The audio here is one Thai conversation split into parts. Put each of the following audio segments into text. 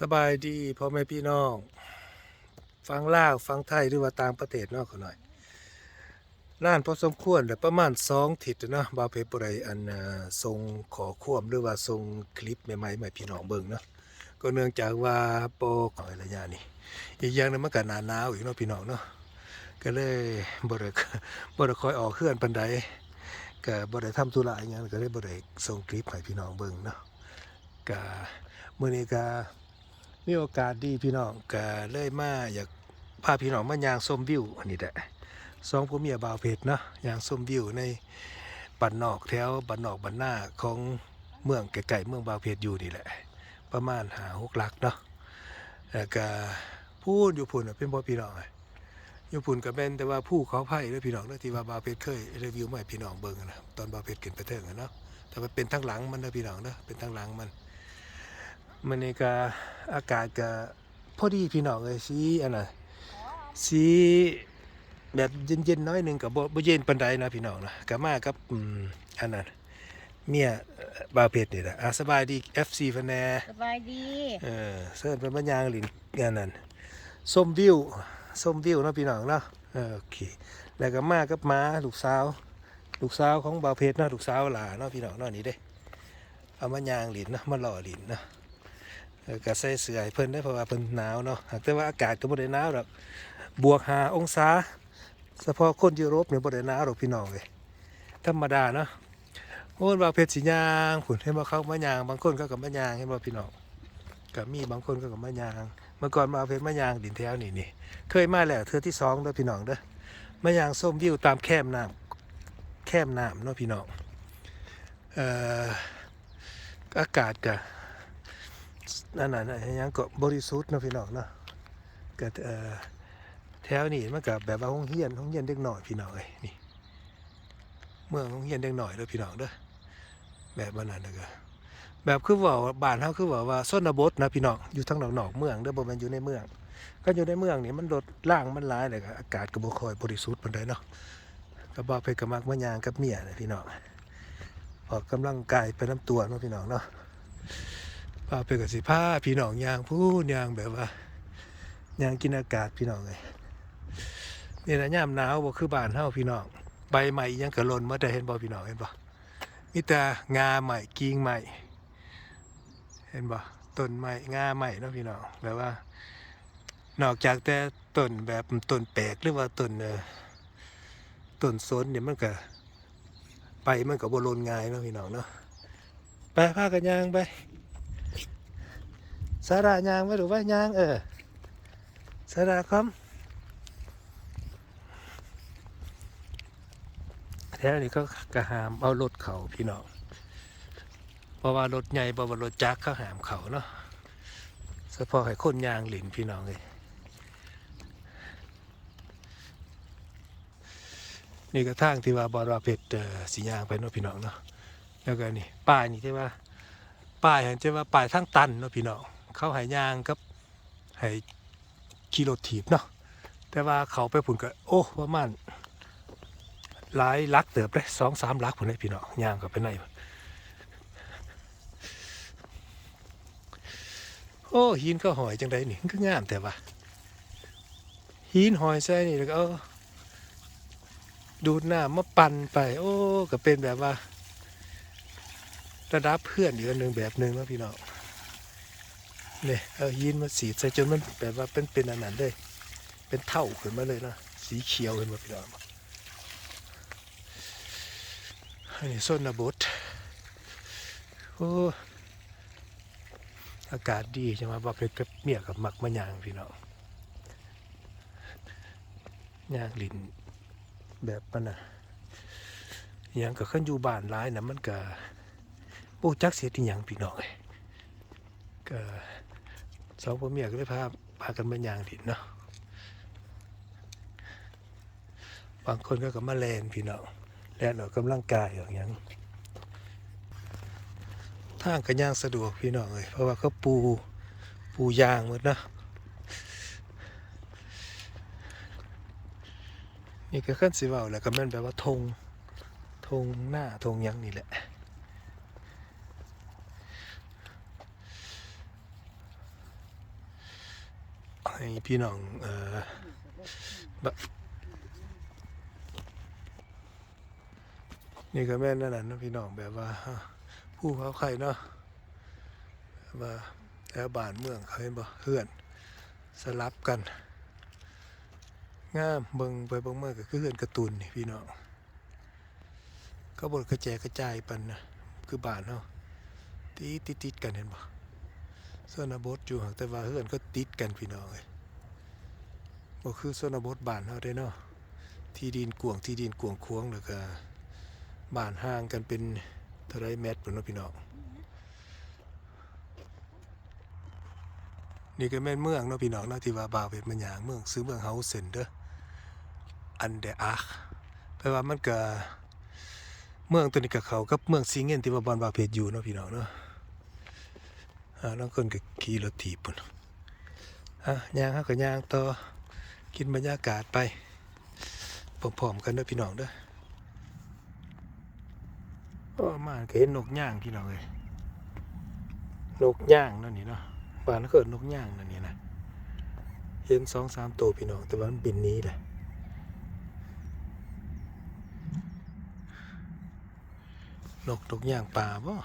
สบายดีพ่อแม่พี่น้อง ฟังลาวฟังไทยหรือว่าต่างประเทศนอกเขาหน่อยน่านพอสมควรแต่ประมาณสองทิศเนาะบาเพปไรอันอ่าทรงขอควมหรือว่าทรงคลิปใหม่ๆใหม่พี่น้องเบิ่งเนาะก็เนื่องจากว่าโปรขอยระยะนี้อีกอย่างหนึงมันก็หนาหนาวอีกเนาะพี่น้องเนาะก็เลยบ่ได้บ่ได้คอยออกเคลื่อนปันใดก็บ่ได้ทำธุระอย่างก็เลยบ่ได้ส่งคลิปให้พี่น้องเบิ่งเนาะก็มื้อนี้ก็ มีโอกาสดีพี่น้องก็เลยมาอยากพาพี่น้องมายางส้มวิวอันนี้แหละสองผัวเมียบ่าวเพชรเนาะยางส้มวิวในบันนอกแถวบันนอกบันหน้าของเมืองไกลๆเมืองบ่าวเพชรอยู่นี่แหละ ประมาณหาหกหลักเนาะแล้วก็พูดอยู่พุ่นเป็นบ่อพี่น้องอะอยู่พุ่นก็เป็นแต่ว่าผู้เขาไผ่เด้อพี่น้องเด้อที่ว่าบาวเพชรเคยรีวิวให้พี่น้องเบิ่งนะตอนบาวเพชรขึ้นไปเทิงอะเนาะแต่มันเป็นทั้งหลังมันเด้อพี่น้องเด้อเป็นทั้งหลังมัน มันนี่ก็อากาศก็พอดีพี่น้องเลยสีอันน่ะสีแบบเย็นๆน้อยหนึ่งกับบ่บ่เย็นปานใดนะพี่น้องนะก็มากับอืมอันนั้นเมียเอ่อบาวเพชรนี่แหละอะสบายดี FC ฟันแน่สบายดีเออเสิร์นเป็นบรรยางหลินอันนั้นส้มวิวส้มวิวเนาะพี่น้องเนาะเออโอเคแล้วก็มากับม้าลูกสาว ลูกสาวของบาวเพชรเนาะลูกสาวหลาเนาะพี่น้องเนาะนี่เด้เอามายางหลินเนาะมาหล่อหลินเนาะเออ ก็ใส่เสื้อให้เพิ่นได้เพราะว่าเพิ่นหนาวเนาะแต่ว่าอากาศก็บ่ได้หนาวดอกบวกหาองศาเฉพาะคนยุโรปเนี่ยบ่ได้หนาวดอกพี่น้องเลยธรรมดาเนาะโอ้ยว่าเพชรสิย่างผุนเห็นบ่เขามายางบางคนก็กับมายางเห็นบ่พี่น้องก็มีบางคนก็กับมายาง เมื่อก่อนมาเพชรมายางดินแถวนี่นี่เคยมาแล้วเทือที่สองเด้อพี่น้องเด้อมายางส้มวิวตามแคมน้ำแคมน้ำเนาะพี่น้องเอ่ออากาศก็นั่ นน่ะนะยังก็บริสุทธิ์นะพี่น้องเนาะก็เอ่อแถวนี้มันก็แบบว่าห้องเฮียนห้องเฮียนเด็กหน่อยพี่น้องเอ้ยนี่ เมืองห้องเฮียนเด็กหน่อยเด้อพี่น้องเด้อแบบว่านั้นนะก็แบบคือว่าบ้านเฮาคือว่าว่าชนบทนะพี่น้องอยู่ทางนอกๆเมืองเด้อบ่แม่นอยู่ในเมือง ก็อยู่ในเมืองนี่มันรถล่างมันหลายเลยก็อากาศก็บ่ค่อยบริสุทธิ์ปานใดเนาะก็บ่ไปก็มักมายางกับเมียนะพี่น้องออกกำลังกายไปน้ำตัวเนาะพี่น้องเนาะ พาไปกับสิผ้าพี่น้องยางพูดยางแบบว่ายางกินอากาศพี่น้องเลยนี่แหละย่ามหนาวบ่คือบ้านเฮาพี่น้องใบใหม่ยังกระลนมาแต่เห็นบ่พี่น้องเห็นบ่มีแต่งาใหม่กิ่งใหม่เห็นบ่ต้นใหม่งาใหม่เนาะพี่น้องแบบว่า นอกจากแต่ต้นแบบต้นแปลกหรือว่าต้นเออต้นสนเนี่ยมันก็ไปมันก็บ่ลนง่ายเนาะพี่น้องเนาะไปพากันยางไป สาระยางไว้หรือว่ายางเออสาระครับแถวนี้ก็กระหามเอารถเขาพี่น้องเพราะว่ารถใหญ่เพราะว่ารถจักรเขาหามเขาเนาะเฉพาะให้คนยางหลินพี่น้องเลยนี่ก็ทางที่ว่าบอระเพ็ดเอ่อสียางไปเนาะพี่น้องเนาะแล้วก็นี่ป้ายนี่ที่ว่าป้ายเห็นจะว่าป้ายทั้งตันเนาะพี่น้อง เขาหายางกับหายขี่รถถีบเนาะแต่ว่าเขาไปผุนก็โอ้ประมาณหลายลักเติบเลยสองสามลักผุนเลยพี่น้องยางกับไปไหนโอ้หินก็หอยจังไดนี่ก็งามแต่ว่าหินหอยใส่นี่แล้วก็ดูดน้ำมาปั่นไป โอ้ก็เป็นแบบว่าระดับเพื่อนอีกอันหนึ่งแบบหนึ่งแล้วพี่น้อง เนี่ยเอายินมาสีใส่จนมันแบบว่าเป็นเป็นอันนั้นเลย เป็นเท่าขึ้นมาเลยนะสีเขียวขึ้นมาพี่น้องอันนี้ส้นนบดโอ้อากาศดีใช่ไหมว่เป็นกับเมียกับมักมะยางพี่น้องยางลินแบบมันนะยางกับขึ้นอยู่บ้านร้ายนะมันก็โอ้จักเสียทีหยังพี่น้องเอ้ยก็ สองพ่อเมียก็เลยพาพากันมายางดินเนาะบางคนก็กับมาแลนพี่น้องแลนออกกำลังกายอย่างหยังทางกันย่างสะดวกพี่น้องเลยเพราะว่าเขาปูปูยางหมดเนาะนี่ก็ขั้นสิเว่าแหละก็แม่นแบบว่าธงธงหน้าธงยังนี่แหละ ให้พี่น้องเอ่อนี่ก็แม่นนั่นน่ะนะพี่น้องแบบว่าผู้เขาใครเนาะว่าแถวบ้านเมืองเขาเห็นบ่เพื่อนสลับกันงามเบิ่งไปเบิ่งมาก็คือเพื่อนกร์ตูนนี่พี่น้องก็บดกระจายกระจายปันนะคือบ้านเนาะติดติดติดกันเห็นบ่ ส่วนบทอยู่ห่างแต่ว่าเพื่อนก็ติดกันพี่น้องเลยบ่คือส่วนบทบ้านเฮาได้เนาะที่ดินกวางที่ดินกวางควงแล้วก็บ้านห่างกันเป็นเท่าไรเมตรพุ่นเนาะพี่น้องนี่ก็แม่นเมืองเนาะพี่น้องเนาะที่ว่าบาวเป็นมันหยางเมืองซื้อเมืองเฮาเซนเดออันเดอาร์แปลว่ามันก็เมืองตัวนี้กับเขากับเมืองซิงเงินที่ว่าบอนบาวเพชรอยู่เนาะพี่น้องเนาะ อ่าน้องคนก็ขี่รถถีบพุ่นอะยางเฮาก็ยางต่อกินบรรยากาศไปพร้อมๆกันเด้อพี่น้องเด้อก็มาก็เห็นนกย่างพี่น้องเลยนกย่างนั่นนี่เนาะบ้านเขาเกิดนกย่างนั่นนี่นะเห็นสองสามตัวพี่น้องแต่ว่ามันบินนี้แหละนกนกย่างป่าบ่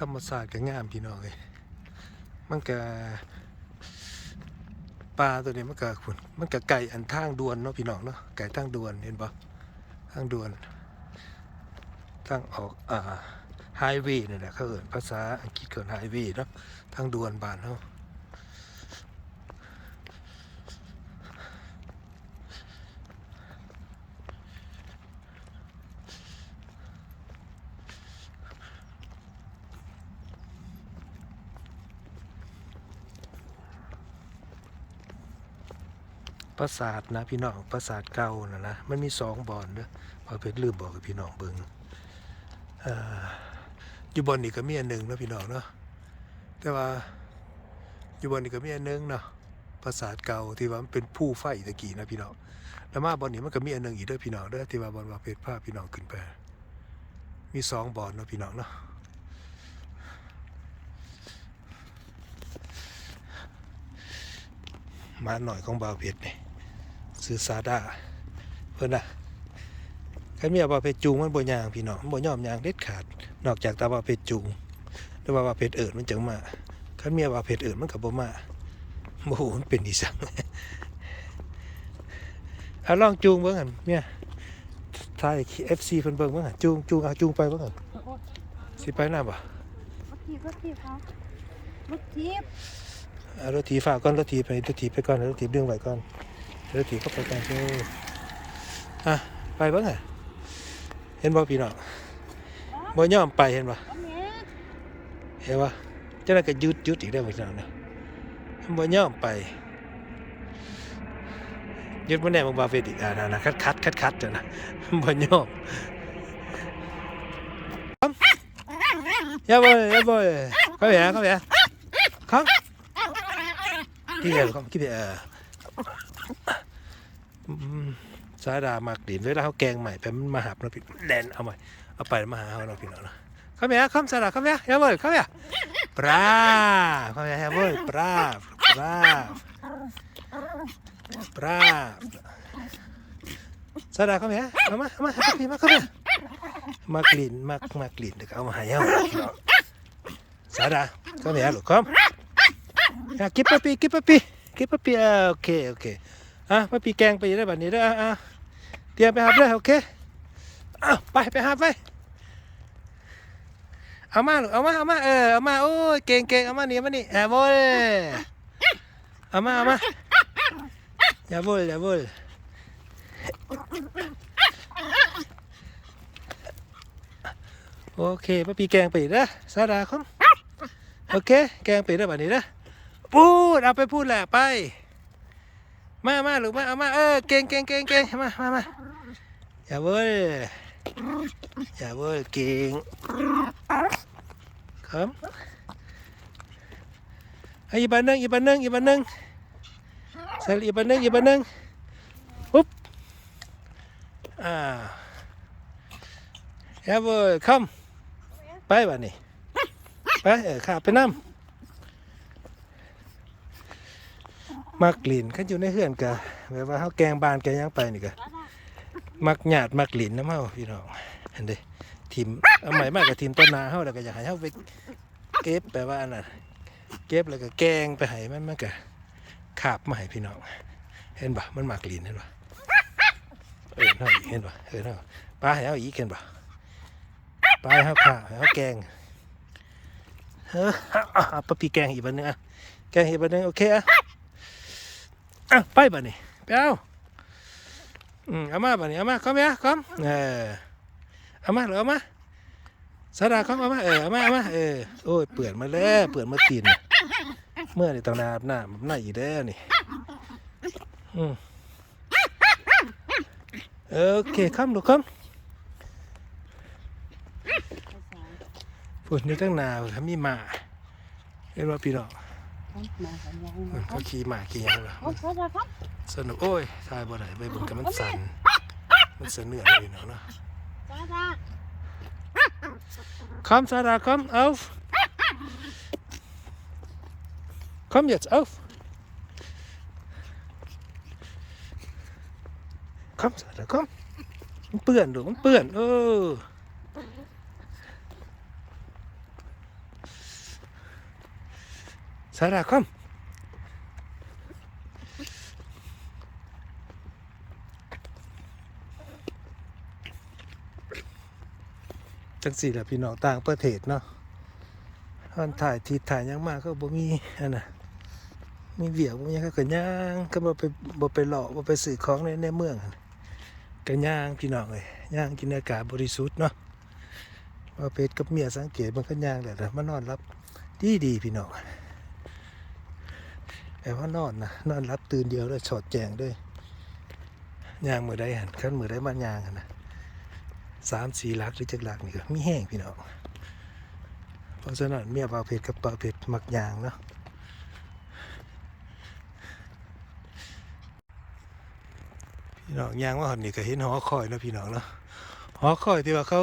ธรรมศาสตร์ก็งามพี่น้องเลยมันก็ปลาตัวนี้มันก็คุณมันก็ไก่อันทางดวนเนาะพี่น้องเนาะไก่ทางดวนเห็นปะทางด่วนทางออกอ่าไฮเวย์นี่แหละเขาเอ่ยภาษาอังกฤษเกินไฮเวย์เนาะทางด่วนบ้านเนาะ ราสาทนะพี่น้องปราสาทเก่านะนะมันมีสองบอนเด้อพอเพชรลืมบอกกับพี่น้องเบิงเอ่ออยู่บอนนี่ก็มีอันหนึ่งนะพี่น้องเนาะแต่ว่าอยู่บอนนี่ก็มีอันหนึ่งเนาะปราสาทเก่าที่ว่ามันเป็นผู้ไฟตะกี้นะพี่น้องแล้วมาบอนนี้มันก็มีอันหนึ่งอีกเด้อพี่น้องเด้อที่ว่าบอนว่าเพชรพาพี่น้องขึ้นไปมีสองบอนเนาะพี่น้องเนาะมาหน่อยของบาวเพชรนี่ ซื้อซาดาเพิ่นน่ะคันมีว่าเพชรจูงมันบ่ย่างพี่น้องมันบ่ยอมย่างเด็ดขาด นอกจากตาว่าเพชรจูงหรือว่าว่าเพชรเอิดมันจังมาคันมีว่าเพชรเอิดมันก็บ่มาบ่ฮู้มันเป็นอีสังเอาลองจูงเบิ่งหั่นเมียถ่าย FC เพิ่นเบิ่งเบิ่งหั่นจูงจูงเอาจูงไปเบิ่งหั่นสิไปนำบ่รถทีบรถทีบครับรถทีบเอารถถีบฝากก่อนรถถีบไปรถถีบไปก่อนรถถีบดึงไว้ก่อน รถถีบเข้าไปก่อนเอออะไปเบิ่งหั่นเห็นบ่พี่น้องบ่ยอมไปเห็นบ่รถเนี้ยเห็นว่าเจ้าหน้าก็ยุดยุดอีกได้ไหมพี่น้องนะมันบ่ยอมไปยุดมันแน่มึงบาเฟดอีกอ่านะนะคัดคัดคัดคัดจ้ะนะมันบ่ยอมอย่าบ่อยอย่าบ่อยเข้าไปเข้าไปเข้าที่เดียวเข้าที่เดียวเอออืม ซาดามากดินเวลาเขาแกงใหม่ไปมนมาหาเราพี่แดนเอาใหม่เอาไปมาหาเราพี่น้องนะข้ามีข้ามสาดาข้ามีแฮเบิร์ดข้ามีปลาข้ามีแฮเบิร์ดปลาปลาปลาซาดาข้ามีเอามาเอามาข้ามีมาข้ามีมากลิ่นมากมากลิ่นเดี๋ยวเอามาหายเอาสาดาข้ามีหรอครับกกิบปะปีกิบปะปีกิบปะปีโอเคโอเค อะไปปีแกงไปได้แบบนี้ด้ออะอะเตรียมไปหาเด้โอเคอ้าวไปไปหาไปเอามาลูกเอามาเอามาเออเอามาโอ้ยเก่งเก่งเอามานี่เอามานี่แอย่าโวยเอามาเอามาอย่าโวยอย่าโวยโอเคป้าปีแกงไปเด้อสาดาคอมโอเค แกงไปเด้แบบนี้เด้พูดเอาไปพูดแหละไป มามาหรือมาเอามาเออเก่งเก่งเก่งเก่งมามามาอย่าเว้ยอย่าเว้ยเก่งครับอีบันนึงอีบันนึงอีบันนึงใส่อีบันนึงอีบันนึงปุ๊บอ่าอย่าเว้ยคำไปวันนี้ไปเออข้าไปน้ำ มักลินคันอยู่ในเฮือนก็แบบว่าเฮาแกงบานแกงยังไปนี่ก็มักหยาดมักลินน้ำเฮาพี่น้องเห็นด้ทิมเอาใหม่มากกับทิมต้นนาเฮาแล้วก็อยากให้เฮาไปเก็บแบบว่าอันน่ะเก็บแล้วก็แกงไปให้มันมันก็ขาบมาให้พี่น้องเห็นบ่มันมักลินเห็นบ่เออเฮาอีเห็นบ่เออเฮาปลาให้เฮาอีกเห็นบ่ปลาให้เฮาขาให้เฮาแกงเออเอาปลาปีแกงอีกบัดนึงอะแกงอีกบัดนึงโอเคอะ อะไปบ่นี่ไปเอาอืมเอามาบ่นี่เอามาคอมเนี่ยคอมเออเอามาเหรอเอามาสาดาคอมเอามาเออเอามาเอามาเออโอ้ยเปื่อนมาแล้วเปื่อนมาตีนเมื่อนี่ต้องนาบน้ำมันน่าอีแล้วนี่อืมโอเคคอมลูกคอมพูดนี่ตั้งนานเขามีมาเห็นว่าพี่น้อง เขาขี่หมาขี่หยังเหรอโอ้โหครับสนุกโอ้ยทายบ่ได้ไปเบิ่งกันมันสั่นมันสะเนื่อยอยู่เนาะเนาะจ้าจ้า Komm Sarah komm auf Komm jetzt auf Komm Sarah komm มันเปื้อนดูมันเปื้อนเออซาร่าคอมจังสี่แหละพี่น้องต่างป ระเทศเนาะท่านถ่ายทีถ่ายหยังมากก็บ่มีอันน่ะมีเวียกบ่มีหยังก็กย่างก็บ่ไปบ่ไปหลอกบ่ไปซื้อของในในเมืองหั่นก็ย่างพี่น้องเอ้ยย่างกินอากาศบริสุทธิ์เนาะว่าเป็ดกับเมียสังเกตมันก็ย่างแหละมานอนรับดีดีพี่น้อง แต่ว่านอนนะนอนรับตื่นเดียวเลยสอดแจงด้วยยางมือใดหันขั้นมือใดมันยางนะสามสี่ลักหรือจักลักนี่ก็มีแห้งพี่น้องเพราะฉะนั้นเมียปลาเผ็ดกับปลาเผ็ดหมักยางเนาะพี่น้องยางว่าหอนนี่ก็เห็นหอคอยนะพี่น้องเนาะหอคอยที่ว่าเขา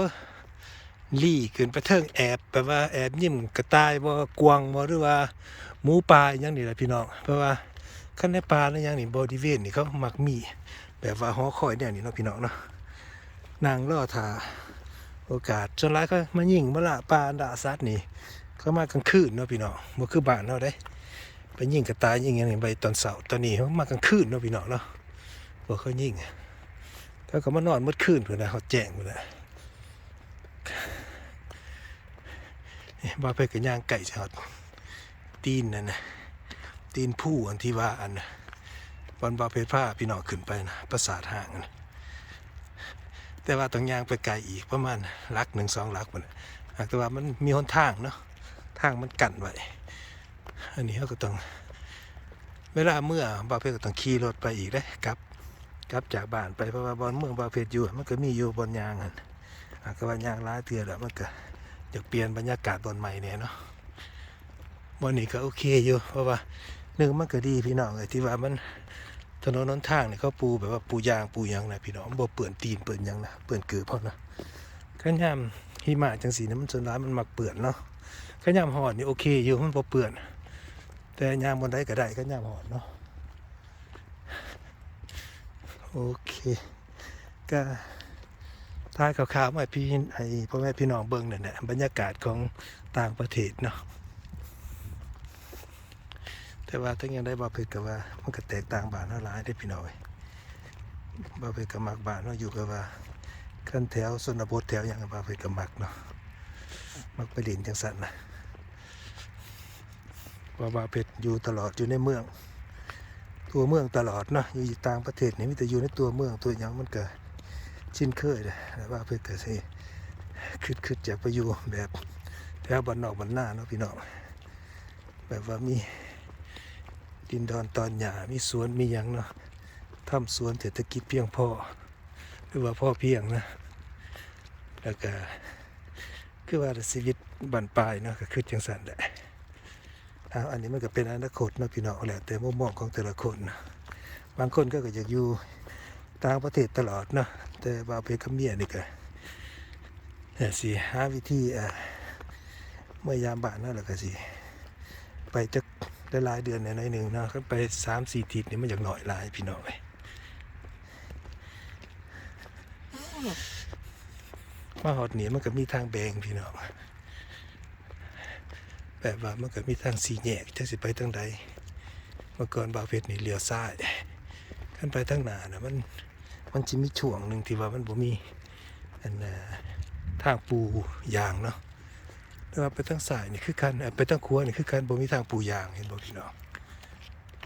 ลี่ขึ้นไปเทิงแอบแบบว่าแอบยิ้มกระต่ายบ่กวางบ่หรือว่า หมูป่าอย่างนี้แหละพี่น้องเพราะว่าขั้นในป่าในอย่างนี้บริเวณนี่เขามักมีแบบว่าหอคอยเนี่ยนี่เนาะพี่น้องเนาะนางล่อถาโอกาสจนร้ายก็มายิงมาละปลาอันดาซัดนี่ก็มากลางคืนเนาะพี่น้องบ่คือบ้านเนาะได้ไปยิงกระตายยิงอย่างนี้ไปตอนเสาร์ตอนนี้เขามากลางคืนเนาะพี่น้องเนาะบ่เขายิงเขาก็มานอนมืดคืนเพื่อนนะเขาแจ้งเพื่อนนะบ่าไปกับย่างไก่ชอด ตีนนั่นนะตีนผู้อันที่ว่าอันนะบอลบาเพชรผ้าพี่น้องขึ้นไปนะประสาทห่างนะแต่ว่าต้องยางไปไกลอีกประมาณลักหนึ่งสองลักมันหากแต่ว่ามันมีหนทางเนาะทางมันกั้นไว้อันนี้เขาก็ต้องเวลาเมื่อบาเพชรก็ต้องขี่รถไปอีกได้กลับกลับจากบ้านไปเพราะว่าบอนเมืองบาเพชรอยู่มันก็มีอยู่บนยางหันหากแต่ว่ายางร้ายเตือแล้วมันก็อยากเปลี่ยนบรรยากาศบนใหม่เนี่ยเนาะ บนนี้ก็โอเคอยู่เพราะว่าหนึ่งมันก็ดีพี่น้องไอ้ที่ว่ามันถนนนนทางเนี่ยเขาปูแบบว่าปูยางปูยังนะพี่น้องบ่เปื่อนตีนเปื่อนยังนะเปื่อนเกือบพอนะขันยามหิมะจังสีนะมันส่วนร้ายมันมักเปื่อนเนาะขันยามหอดนี่โอเคอยู่มันบ่เปื่อน แต่ยามบนไดก็ได้ขันยามหอดเนาะโอเคก็ท้ายข่าวๆมาพี่ไอ้พ่อแม่พี่น้องเบิ่งนั่นแหละบรรยากาศของต่างประเทศเนาะ แต่ว่าทั้งยังได้บาเพ็ดกับว่ามันก็แตกต่างบานเท่าหลายได้พี่น้อยบาเพ็ดกับมักบานเนาอยู่กับว่าขั้นแถวสนบทแถวอย่างบาเพ็ดกับมักเนาะมักไปเล่นจังสันนะว่าบาเพ็ดอยู่ตลอดอยู่ในเมือง ตัวเมืองตลอดเนาะอยู่ต่างประเทศนี่มีแต่อยู่ในตัวเมืองตัวอย่างมันก็ชินเคยเลยแต่ว่าเพ็ดก็สิคิดคิดจากไปอยู่แบบแถวบ้านนอกบ้านหน้าเนาะพี่น้องแบบว่ามี ดินดอนตอนหยามีสวนมีหยังเนาะทำสวนเศรษฐกิจเพียงพอหรือว่าพ่อเพียงนะ แล้วก็คือว่าชีวิตบันปลายเนาะก็คือจังสันแหละอาอันนี้มันก็เป็นอนาคตเนาะพี่น้องแหละแต่มุมมองของแต่ละคนนะบางคนก็อยากอยู่ต่างประเทศตลอดเนาะแต่บาวเพคำเมียนี่ก็แต่สิหาวิที่เมื่อยามบ้านนั่นแหละก็สิไปจัก หลายเดือนเนี่ยหน่อยหนึ่งนะขึ้นไปสามสี่ทิศนี่มันอยากหน่อยหลายพี่น้องเอ้ยมาหอดเหนียมันก็มีทางแบงพี่น้องแบบว่ามันก็มีทางสี่แยกจะสิไปทางใดเมื่อก่อนบาวเพชรนี่เลี้ยวซ้ายขึ้นไปทางหน้านะมันมันจะมีช่วงหนึ่งที่ว่ามันบ่มีอันน่ะทางปูยางเนาะ แต่ว่าไปทางสายนี่คือการไปทางครัวนี่คือการบ่มีทางปูยางเห็นบ่พี่น้อง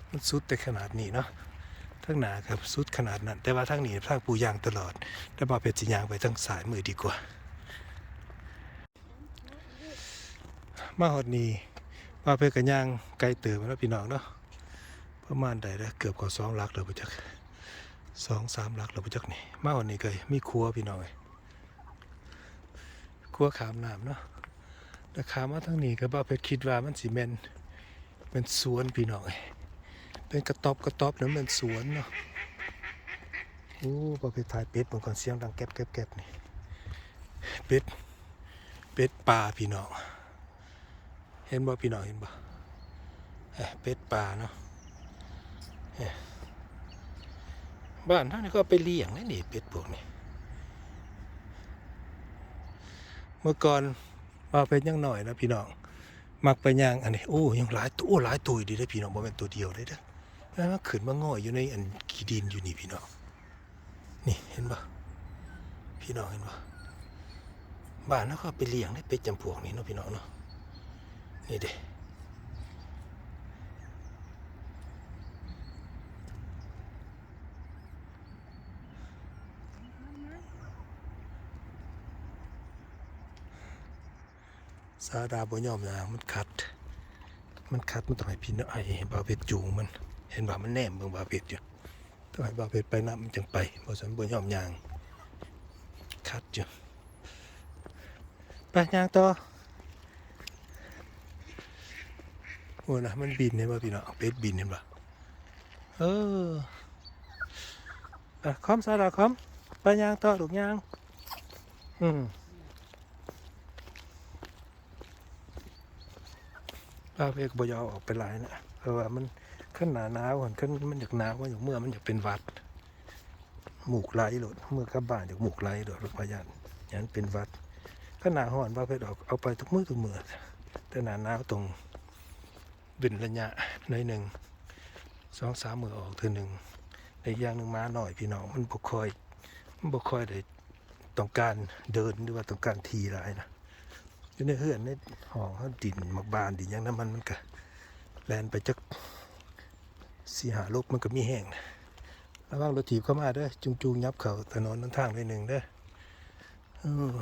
มันสุดแต่ขนาดนี้เนาะทางหนาครับสุดขนาดนั้น แต่ว่าทางนี้ทางปูยางตลอดแต่บ่าเป็ดสิยางไปทางสายมือดีกว่า มาฮอดนี้ว่าเป็ดก็ย่างไกลเติบแล้วพี่น้องเนาะประมาณใดแล้วเกือบกว่า2หลักแล้วบ่จักสองสามลักแล้วบ่จักนี่มาฮอดนี้ก็มีครัวพี่น้องเอ้ยครัวขามน้ำเนาะ แต่ขามาทางนี้ก็บ่ไปคิดว่ามันสิแม่นเป็นสวนพี่น้องเป็นกระต๊อบกระต๊อบแล้วมันสวนเนาะโอ้บ่ไปถ่ายเป็ดบางก่อนเสียงดังแก๊บแก๊บแก๊บนี่เป็ดเป็ดป่าพี่น้องเห็นบ่พี่น้องเห็นบ่เอ้ยเป็ดป่าเนาะบ้านท่านก็ไปเลี้ยงนี่เป็ดพวกนี้เมื่อก่อน ว่าเป็นยังหน่อยนะพี่น้องมักไปย่างอันนี้โอ้ยังหลายตัวโอ้หลายตัวดีได้พี่น้องบ่แม่นตัวเดียวเลยเด้อแล้วมันขึ้นมาง่อยอยู่ในอันขี้ดินอยู่นี่พี่น้องนี่เห็นปะพี่น้องเห็นปะบ้านแล้วก็เอาไปเลี้ยงได้เป็ดจำพวกนี้เนาะพี่น้องเนาะนี่เด้ ซาดาบ่ยอมนะมันคัด มันคัดมันต้องให้พี่น้องไอ้บาเพชรจูงมัน เห็นว่ามันแนมเบิ่งบาเพชรอยู่ต้องให้บาเพชรไปนํมันจังไปบ่ซั่นบ่ยอมยางคัดอยู่ไปย่างต่อโอ้นะมันบินเห็นบ่พี่น้องเป็ดบินเห็นบ่เอออะคอมซาดาคอมไปย่างต่อลูกย่างอืม ภาพเอกบอยอออกไปหลายนะเพราะว่ามันขึ้นหนาหนาวก่อนขึ้นมันอยากหนาวว่าอย่างเมื่อมันอยากเป็นวัด หมูกไหลหลดเมื่อกลับบ้านอยากหมูกไหลหลดรถพยานยันเป็นวัดก็หนาห่อนว่าเพชรออกเอาไปทุกมือทุกมือแต่หนาหนาวตรงเป็นระยะในหนึ่งสองสามมือออกเธอหนึ่งในอย่างหนึ่งมาหน่อยพี่น้องมันบกคอยมันบกคอยได้ต้องการเดินหรือว่าต้องการทีไรนะ อยู่ในเฮือนในห้องเขาดินมักบานดินหยังน้ำมันมันก็แลนไปจักสี่หาลูกมันก็มีแห้งนะระวังรถถีบเข้ามาเด้อจุงจูงยับเขาถนนนั้นทางไปหนึ่งเด้อเออ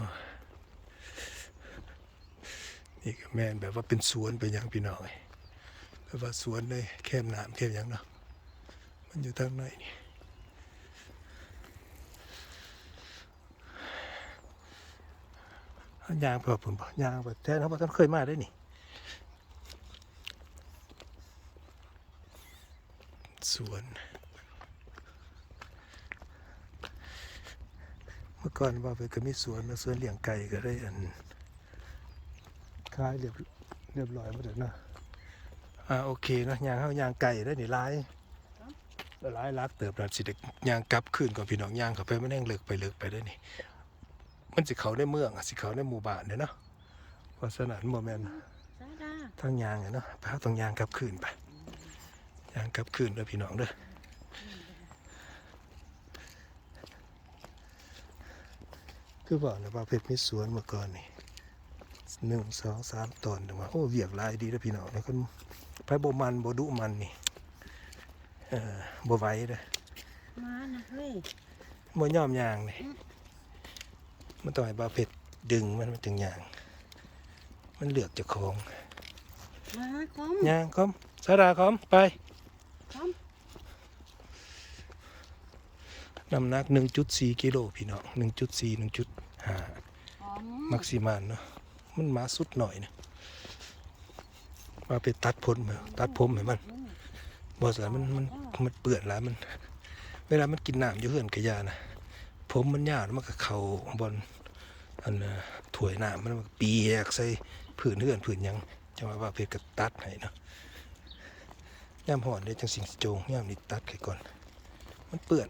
นี่ก็แม่นแบบว่าเป็นสวนเป็นยังพี่น้องแบบว่าสวนเลยแคมน้ำแคมยังเนาะมันอยู่ทางไหนนี่ ยางเผื่อผมบอกยางแบบแท้เขาบอกท่านเคยมาได้นี่สวน เมื่อก่อนว่าไปก็มีสวนนะสวนเลี้ยงไก่ก็ได้อันคลายเรียบเรียบร้อยหมดแล้วนะอ่าโอเคนะยางเขายางไก่ได้นี่ร้ายร้ายรักเติบรัดสิเด็กยางกลับขึ้นก่อนพี่น้องยางเขาไปไม่แน่งเลิกไปเลิกไปได้นี่ มันสิเขาในเมืองอะสิเขาในหมู่บ้านเนี่ยเนาะเพราะฉะนั้นโมเมนซาดาทางยางเนี่ยเนาะไปเอาตรงยางกลับคืนไปยางกลับคืนเด้อพี่น้องเด้อคือบอกนะว่าเพชรมีสวนเมื่อก่อนนี่หนึ่งสองสามตอนเดี๋ยวว่าโอ้เวียกหลายดีแล้วพี่น้องแล้วก็ไปบ่มันบ่ดุมันนี่เออบ่ไหวเด้อมานะเฮ้ยบ่ยอมยางนี่ มันต้องให้บาเพชรดึงมันมันถึงยาง มันเลือกเจะของมาคอมยางคอมสาราคอมไปคอมน้ำหนัก 1.4 กิโลพี่น้อง 1.4 1.5คอมมักซิมานเนาะ มันมาสุดหน่อยนะมาไปตัดผมเหรอตัดผมให้มันบ่สามันมันมันเปื้อนหลายมัน เวลามันกินน้ำอยู่เฮือนกะยานะผมมันยาวแล้วมันก็เข้าบน อันน่ะถ้วยน้ำมันเปียกใส่ผืนเฮือนผืนยังจังว่าว่าเพชรก็ตัดให้เนาะย่ามห่อนเดี๋ยจังสิงโจงย่ามนี่ตัดไข่ก่อน มันเปื้อน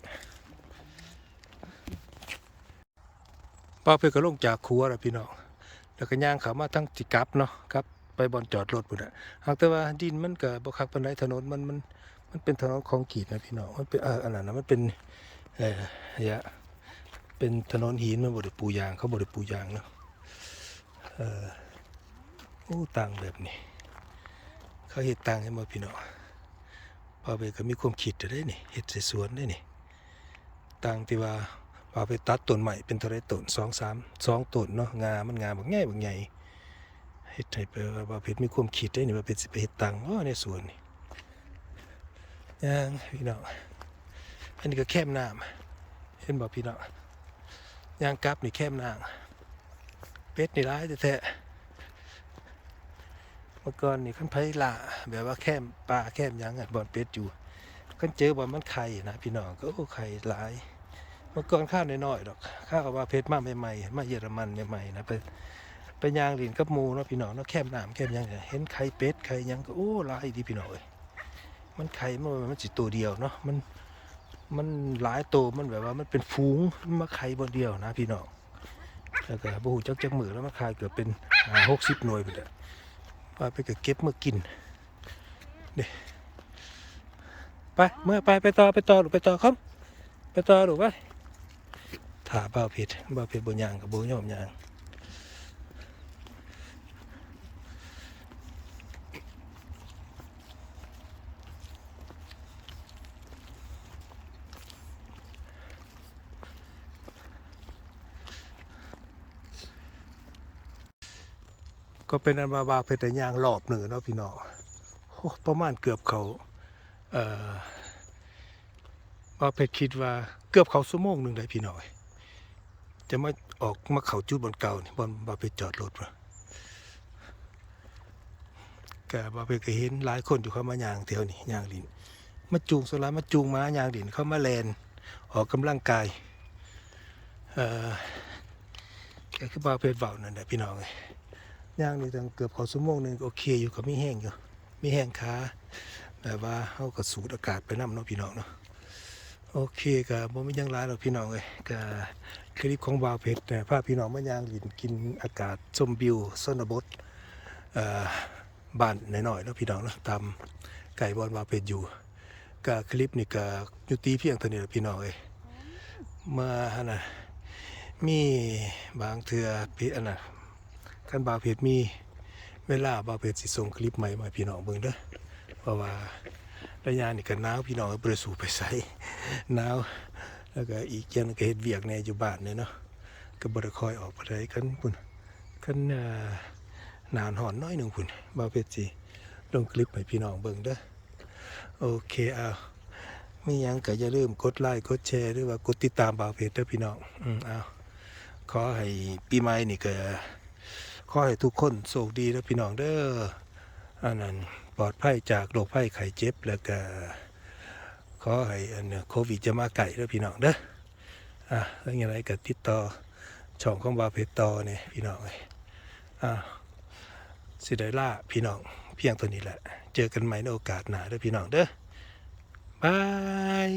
ป้าเพชรก็ลงจากครัวแล้วพี่น้องแล้วก็ย่างเขามาทั้งจิกับเนาะกลับไปบอนจอดรถพุ่นน่ะหากแต่ว่าดินมันก็บ่คักปานใดถนนมันมันมันเป็นถนนคอนกรีตนะพี่น้องมันเป็นอันนั้นนะมันเป็นเอ่อระยะ เป็นถนนหินมันบ่ได้ปูยาง เขาบ่ได้ปูยางเนาะเออโอ้ต่างแบบนี้ เขาเฮ็ดต่างให้มาพี่น้องป้าเพชรก็มีความคิดจะได้นี่เฮ็ดใส่สวนได้นี่ต่างที่ว่าป้าไปตัดต้นใหม่เป็นเท่าไรต้นสองสามสองต้นเนาะงามันงาบักใหญ่บักใหญ่เฮ็ดให้ไปว่าเพชรมีความคิดได้นี่ว่าเพชรสิไปเฮ็ดตังอ๋อในสวนนี่ย่างพี่น้องอันนี้ก็แคมน้ำเห็นบ่พี่น้อง ยางกลับนี่แคมน้ำเป็ดนี่ร้ายแท้เมื่อก่อนนี่คันไผล่าแบบว่าแคมปลาแคมยังอะบอนเป็ดอยู่คันเจอบอนมันไข่นะพี่น้องก็โอ้ไข่หลายเมื่อก่อนข้าวน้อยๆดอกข้าวกับว่าเพชรมาใหม่ๆมาเยอรมันใหม่ๆนะไปไปยางดินกับมูเนาะพี่น้องเนาะแคมน้ำแคมยังเห็นไข่เป็ดไข่ยังก็โอ้หลายดีพี่น้องเอ้ยมันไข่มันมันสิตัวเดียวเนาะมัน มันหลายตัวมันแบบว่ามันเป็นฝูงมาไข่บนเดียวนะพี่น้องแล้วก็บูจักจักมือแล้วมันไข่เกือบเป็นหกสิบหน่วยไปเลยว่าไปก็เก็บมากินเด้ไปเมื่อไปไปต่อไปต่อหรือไปต่อครับไปต่อหรือไปถ่าเบ่าวเพชรบ่าวเพชรบนยางกับบ่ยอมยาง ก็เป็นอันบาบาเพชรยางรอบหนึ่งเนาะพี่น้องโอ้ประมาณเกือบเขาเอ่อบาเพชรคิดว่าเกือบเขาชั่วโมงหนึ่งได้พี่น้อยจะมาออกมาเขาจุดบนเก่านี่บนบาเพชรจอดรถวะแกบาเพชรก็เห็นหลายคนอยู่เข้ามายางแถวนี้ยางดินมาจูงสลามาจูงม้ายางดินเข้ามาแลนออกกำลังกายเอ่อแกคือบาเพชรเบานั่นแหละพี่น้องเอ้ ย่างนี่ตั้งเกือบขอชั่วโมงหนึ่งโอเคอยู่ก็มีแห้งอยู่มีแห้งขาแบบว่าเฮาก็สูดอากาศไปนํเนาะพี่น้องเนาะโอเคก็บ่มียังหลายหรอกพี่น้องเอ้ยก็คลิปของบาวเพชรนะพาพี่น้องมาย่างลินกินอากาศชมวิวชนบทบ้านหน้อยๆเนาะพี่น้องเนาะตามไก่บอลบาวเพชรอยู่ก็คลิปนี่ก็ยุติเพียงเท่านี้พี่น้องเอ้ยมาหั่นะมีบางเทื่อพี่อันน่ะ คันบาวเพจมีเวลาบาวเพจสิส่งคลิปใหม่มาให้พี่น้องเบิ่งเด้อเพราะว่าระยะนี่ก็หนาวพี่น้องบ่ได้สู่ไปไสหนาวแล้วก็อีกอย่างก็เฮ็ดเวียกแน่อยู่บ้านเนี่ยเนาะก็บ่ได้ค่อยออกไปได้คันพุ่นคันอ่อหนาวร้อนน้อยหนึงพุ่นบาวเพจสิลงคลิปให้พี่น้องเบิ่งเด้อโอเคเอามียังก็อย่าลืมกดไลค์กดแชร์หรือว่ากดติดตามบาวเพจเด้อพี่น้องอืมเอาขอให้ปีใหม่นี่ก็ อให้ทุกคนโชคดีและพี่น้องเด้ออันนั้นปลอดภัยจากโรคภัยไข้เจ็บแล้วก็ขอให้อันโควิดจะมาไก่แล้วพี่น้องเด้ออะแล้วอย่างไรก็ติดต่อช่องของบาเพชรต่อเนี่ยพี่น้องเอ้ยอะสิไดล่าพี่น้องเพียงตัวนี้แหละ เจอกันใหม่ในโอกาสหน้าเด้อพี่น้องเด้อบาย